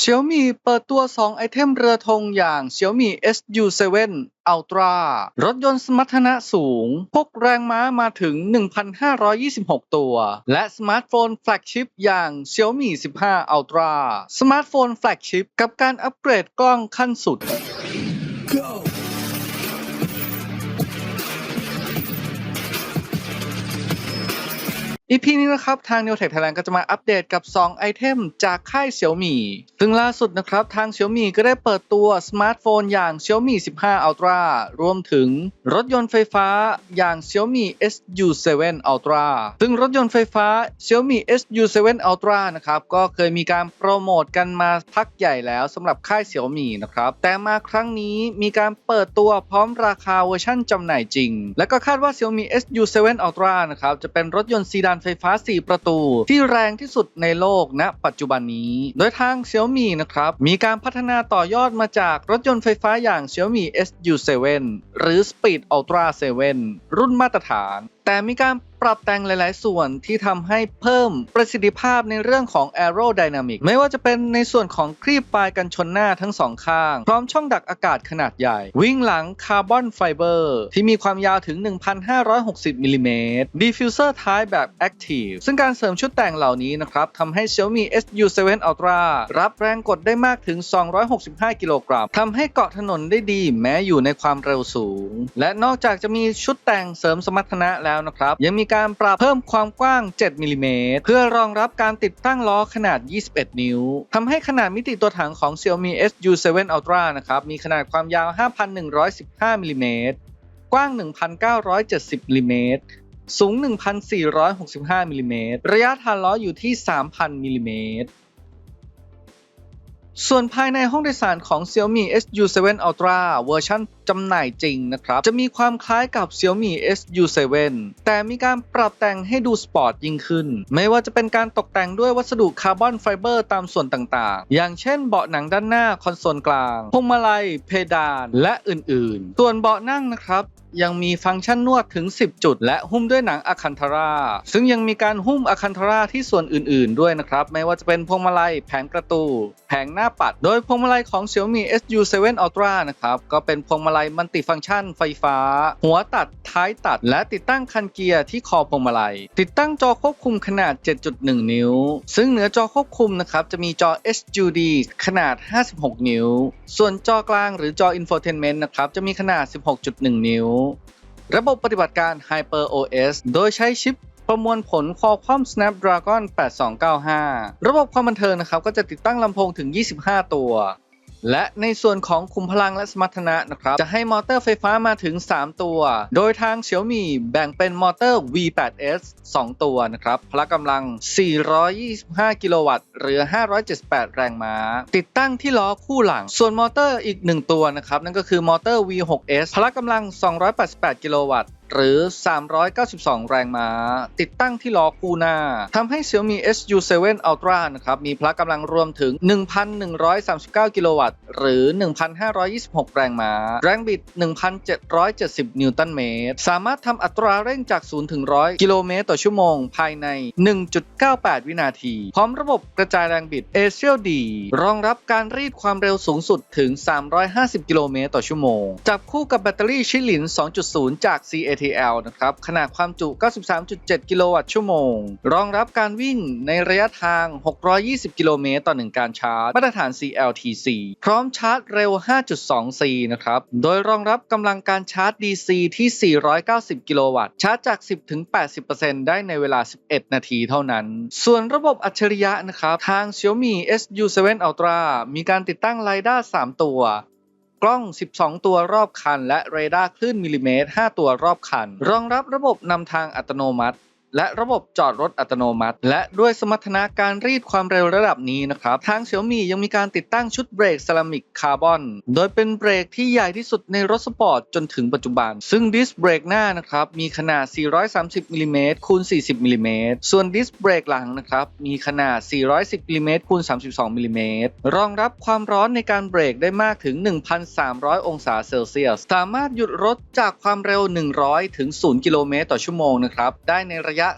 Xiaomi เปิดตัว 2 ไอเทมเรือธงอย่าง Xiaomi SU7 Ultra รถยนต์สมรรถนะสูง พกแรงม้ามาถึง 1,526 ตัว และสมาร์ทโฟนแฟลกชิพอย่าง Xiaomi 15 Ultra สมาร์ทโฟนแฟลกชิพกับการอัปเกรดกล้องขั้นสุด EP นี้นะครับ ทาง n e w t e c h Thailand ก็จะมาอัปเดตกับ 2 ไอเทมจากค่าย Xiaomi ซึ่งล่าสุดนะครับ ทาง Xiaomi ก็ได้เปิดตัวสมาร์ทโฟนอย่าง Xiaomi 15 Ultra รวมถึงรถยนต์ไฟฟ้าอย่าง Xiaomi SU7 Ultra ซึ่งรถยนต์ไฟฟ้า Xiaomi SU7 Ultra นะครับ ก็เคยมีการโปรโมทกันมาพักใหญ่แล้วสำหรับค่าย Xiaomi นะครับ แต่มาครั้งนี้มีการเปิดตัวพร้อมราคาเวอร์ชั่นจำหน่ายจริง และก็คาดว่า Xiaomi SU7 Ultra นะครับ จะเป็นรถยนต์ซีดานไฟฟ้า 4 ประตู ที่แรงที่สุดในโลกณปัจจุบันนี้ โดยทาง Xiaomi นะครับ มีการพัฒนาต่อยอดมาจากรถยนต์ไฟฟ้าอย่าง Xiaomi SU7 หรือ Speed Ultra 7 รุ่นมาตรฐาน แต่มีการ ปรับแต่งหลาย ๆ ส่วนที่ทำให้เพิ่มประสิทธิภาพในเรื่องของ aerodynamic ไม่ว่าจะเป็นในส่วนของครีบปลายกันชนหน้าทั้งสองข้าง พร้อมช่องดักอากาศขนาดใหญ่ วิ่งหลังคาร์บอนไฟเบอร์ที่มีความยาวถึง 1,560 มิลลิเมตร diffuser ท้ายแบบ active ซึ่งการเสริมชุดแต่งเหล่านี้นะครับทำให้ Xiaomi SU7 Ultra รับแรงกดได้มากถึง 265 กิโลกรัมทำให้เกาะถนนได้ดีแม้อยู่ในความเร็วสูง และนอกจากจะมีชุดแต่งเสริมสมรรถนะแล้วนะครับ ยังมีการการปรับเพิ่มความกว้าง 7มิลลิเมตรเพื่อรองรับการติดตั้งล้อขนาด 21 นิ้วทำให้ขนาดมิติตัวถังของ Xiaomi SU7 Ultra นะครับ มีขนาดความยาว 5,115มิลลิเมตรกว้าง 1,970มิลลิเมตรสูง 1,465มิลลิเมตรระยะฐานล้ออยู่ที่ 3,000มิลลิเมตร ส่วนภายในห้องโดยสารของ Xiaomi SU7 Ultra เวอร์ชันจำหน่ายจริงนะครับ จะมีความคล้ายกับ Xiaomi SU7 แต่มีการปรับแต่งให้ดูสปอร์ตยิ่งขึ้น ไม่ว่าจะเป็นการตกแต่งด้วยวัสดุคาร์บอนไฟเบอร์ตามส่วนต่างๆ อย่างเช่นเบาะหนังด้านหน้าคอนโซลกลางพวงมาลัย เพดาน และอื่นๆ ส่วนเบาะนั่งนะครับ ยังมีฟังก์ชันนวดถึง 10 จุด และหุ้มด้วยหนังอะคันธารา ซึ่งยังมีการหุ้มอะคันธาราที่ส่วนอื่น ๆ ด้วยนะครับ ไม่ว่าจะเป็นพวงมาลัย แผงประตู แผงหน้าปัด โดยพวงมาลัยของ Xiaomi SU7 Ultra นะครับก็เป็นพวงมาลัยมัลติฟังก์ชันไฟฟ้า หัวตัดท้ายตัด และติดตั้งคันเกียร์ที่คอพวงมาลัย ติดตั้งจอควบคุมขนาด 7.1 นิ้ว ซึ่งเหนือจอควบคุมนะครับจะมีจอ HUD ขนาด 56 นิ้ว ส่วนจอกลางหรือจอ Infotainment นะครับจะมีขนาด 16.1 นิ้วระบบปฏิบัติการ Hyper OS โดยใช้ชิปประมวลผล Qualcomm Snapdragon 8295 ระบบความบันเทิงนะครับ ก็จะติดตั้งลำโพงถึง 25 ตัว และในส่วนของคุมพลังและสมรรถนะนะครับจะให้มอเตอร์ไฟฟ้ามาถึง 3 ตัว โดยทาง Xiaomi แบ่งเป็นมอเตอร์ V8S 2 ตัวนะครับพละกำลัง 425 กิโลวัตต์หรือ 578 แรงม้า ติดตั้งที่ล้อคู่หลัง ส่วนมอเตอร์อีก 1 ตัวนะครับนั่นก็คือมอเตอร์ V6S พละกำลัง 288 กิโลวัตต์ หรือ 392 แรงม้า ติดตั้งที่ล้อคู่หน้าทำให้ Xiaomi SU7 Ultra นะครับมีพละกำลังรวมถึง 1,139 กิโลวัตต์ หรือ 1,526 แรงม้า แรงบิด 1,770 นิวตันเมตร สามารถทำอัตราเร่งจาก 0 ถึง 100 กิโลเมตรต่อชั่วโมง ภายใน 1.98 วินาที พร้อมระบบกระจายแรงบิด Axial D รองรับการรีดความเร็วสูงสุดถึง 350 กิโลเมตรต่อชั่วโมง จับคู่กับแบตเตอรี่ชิลิน 2.0 จาก CAT ATL นะครับ ขนาดความจุ 93.7 กิโลวัตต์ชั่วโมง รองรับการวิ่งในระยะทาง 620 กิโลเมตรต่อ 1 การชาร์จ มาตรฐาน CLTC พร้อมชาร์จเร็ว 5.2C นะครับ โดยรองรับกำลังการชาร์จ DC ที่ 490 กิโลวัตต์ ชาร์จจาก 10-80%ได้ในเวลา 11 นาทีเท่านั้น ส่วนระบบอัจฉริยะนะครับ ทาง Xiaomi SU7 Ultra มีการติดตั้งไ i d a r 3ตัว กล้อง 12 ตัวรอบคัน และเรดาร์คลื่นมิลลิเมตร 5 ตัวรอบคัน รองรับระบบนำทางอัตโนมัติ และระบบจอดรถอัตโนมัติ และด้วยสมรรถนะการรีดความเร็วระดับนี้นะครับ ทาง Xiaomi ยังมีการติดตั้งชุดเบรกเซรามิกคาร์บอน โดยเป็นเบรกที่ใหญ่ที่สุดในรถสปอร์ตจนถึงปัจจุบัน ซึ่งดิสเบรกหน้านะครับ มีขนาด 430มิลลิเมตรคูณ 40มิลลิเมตรส่วนดิสเบรกหลังนะครับ มีขนาด 410มิลลิเมตรคูณ 32มิลลิเมตรรองรับความร้อนในการเบรกได้มากถึง 1,300 องศาเซลเซียส สามารถหยุดรถจากความเร็ว 100 ถึง 0 กิโลเมตรต่อชั่วโมงนะครับ ได้ในระยะะ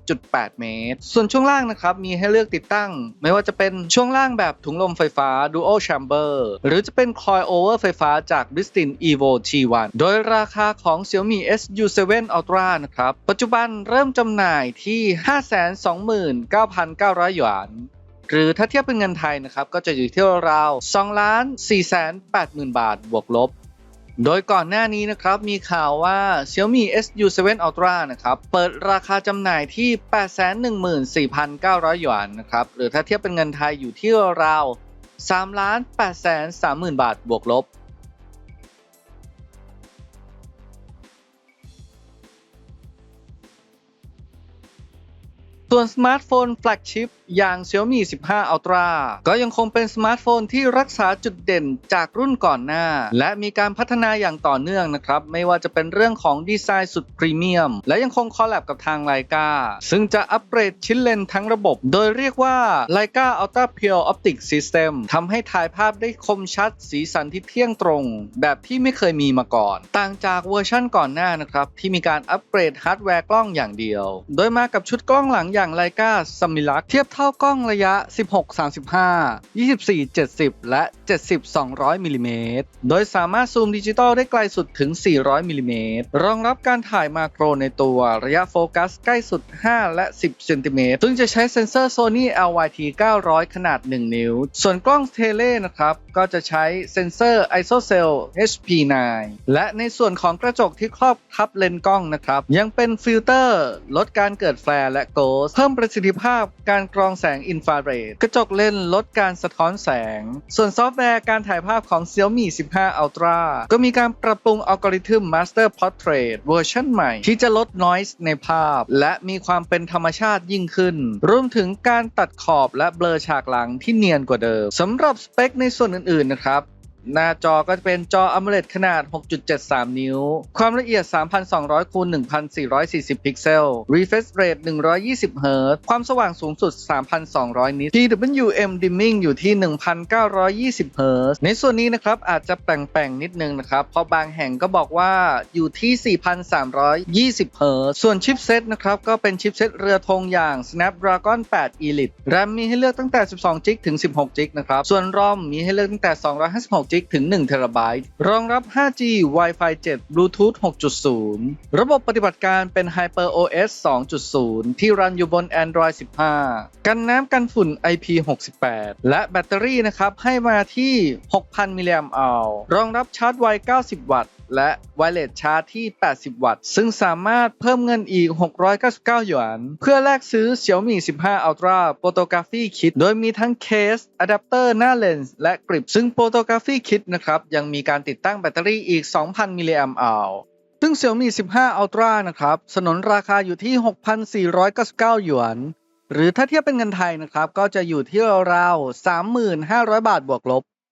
30.8 เมตร ส่วนช่วงล่างนะครับ มีให้เลือกติดตั้ง ไม่ว่าจะเป็นช่วงล่างแบบถุงลมไฟฟ้า Dual Chamber หรือจะเป็น Coil Over ไฟฟ้าจาก Bristol Evo T1 โดยราคาของ Xiaomi SU7 Ultra นะครับ ปัจจุบันเริ่มจำหน่ายที่ 529,900 หยวนหรือถ้าเทียบเป็นเงินไทยนะครับ ก็จะอยู่ที่ราว2ล้าน4 8 0 0 0 0บาทบวกลบ โดยก่อนหน้านี้นะครับ มีข่าวว่า Xiaomi SU7 Ultra นะครับ เปิดราคาจำหน่ายที่ 814,900 หยวนนะครับ หรือถ้าเทียบเป็นเงินไทยอยู่ที่ราว3,830,000 บาทบวกลบ ส่วนสมาร์ทโฟนแฟลกชิพอย่าง Xiaomi 15 Ultra ก็ยังคงเป็นสมาร์ทโฟนที่รักษาจุดเด่นจากรุ่นก่อนหน้า และมีการพัฒนาอย่างต่อเนื่องนะครับ ไม่ว่าจะเป็นเรื่องของดีไซน์สุดพรีเมียม และยังคงคอลแลบกับทางไลกาซึ่งจะอัปเกรดชิ้นเลนส์ทั้งระบบ โดยเรียกว่า Leica Ultra Pure Optic System ทำให้ถ่ายภาพได้คมชัด สีสันที่เที่ยงตรง แบบที่ไม่เคยมีมาก่อน ต่างจากเวอร์ชั่นก่อนหน้านะครับที่มีการอัปเกรดฮาร์ดแวร์กล้องอย่างเดียว โดยมากับชุดกล้องหลังอย่าง Leica Summilux เทียบเท่ากล้องระยะ 16-35 24-70 และ 70-200มิลลิเมตรโดยสามารถซูมดิจิตอลได้ไกลสุดถึง 400มิลลิเมตรรองรับการถ่ายมาโครในตัวระยะโฟกัสใกล้สุด 5 และ 10เซนติเมตรซึ่งจะใช้เซ็นเซอร์ Sony LYT 900 ขนาด 1 นิ้ว ส่วนกล้องเทเลนะครับก็จะใช้เซ็นเซอร์ ISOCELL HP9 และในส่วนของกระจกที่ครอบทับเลนส์กล้องนะครับ ยังเป็นฟิลเตอร์ ลดการเกิดแฟลร์และโกสเพิ่มประสิทธิภาพการกรองแสงอินฟราเรดกระจกเลนส์ลดการสะท้อนแสง ส่วนซอฟต์แวร์การถ่ายภาพของ Xiaomi 15 Ultra ก็มีการปรับปรุงอัลกอริทึม Master Portrait เวอร์ชันใหม่ ที่จะลด noise ในภาพ และมีความเป็นธรรมชาติยิ่งขึ้น รวมถึงการตัดขอบและเบลอฉากหลังที่เนียนกว่าเดิมสำหรับสเปคในส่วนอื่นๆนะครับ หน้าจอก็จะเป็นจอ AMOLED ขนาด 6.73 นิ้ว ความละเอียด 3,200คูณ1,440 พิกเซล refresh rate 120 เฮิรตซ์ความสว่างสูงสุด 3,200 นิต PWM dimming อยู่ที่ 1,920 เฮิรตซ์ในส่วนนี้นะครับ อาจจะแปลงๆ นิดนึงนะครับ เพราะบางแห่งก็บอกว่าอยู่ที่ 4,320 เฮิรตซ์ส่วนชิปเซตนะครับ ก็เป็นชิปเซตเรือธงอย่าง Snapdragon 8 Elite RAM มีให้เลือกตั้งแต่ 12 g b ถึง 16 g b นะครับ ส่วน ROM มีให้เลือกตั้งแต่ 256 g b ถึง1 t b รองรับ 5G Wi-Fi 7 Bluetooth 6.0 ระบบปฏิบัติการเป็น HyperOS 2.0 ที่รันอยู่บน Android 15 กันน้ำกันฝุ่น IP68 และแบตเตอรี่นะครับให้มาที่ 6,000 มิลลิแอมป์อัลรองรับชาร์จไว 90 วัตต์ และไวเลสชาร์จที่ 80 วัตต์ ซึ่งสามารถเพิ่มเงินอีก 699 หยวน เพื่อแลกซื้อ Xiaomi 15 Ultra Photography Kit โดยมีทั้งเคสอะแดปเตอร์หน้าเลนส์และกริป ซึ่ง Photography Kit นะครับ ยังมีการติดตั้งแบตเตอรี่อีก 2,000 มิลลิแอมป์อัลซึ่ง Xiaomi 15 Ultra นะครับ สนนราคาอยู่ที่ 6,499 หยวน หรือถ้าเทียบเป็นเงินไทยนะครับ ก็จะอยู่ที่ราวๆ 3,500 บาทบวกลบ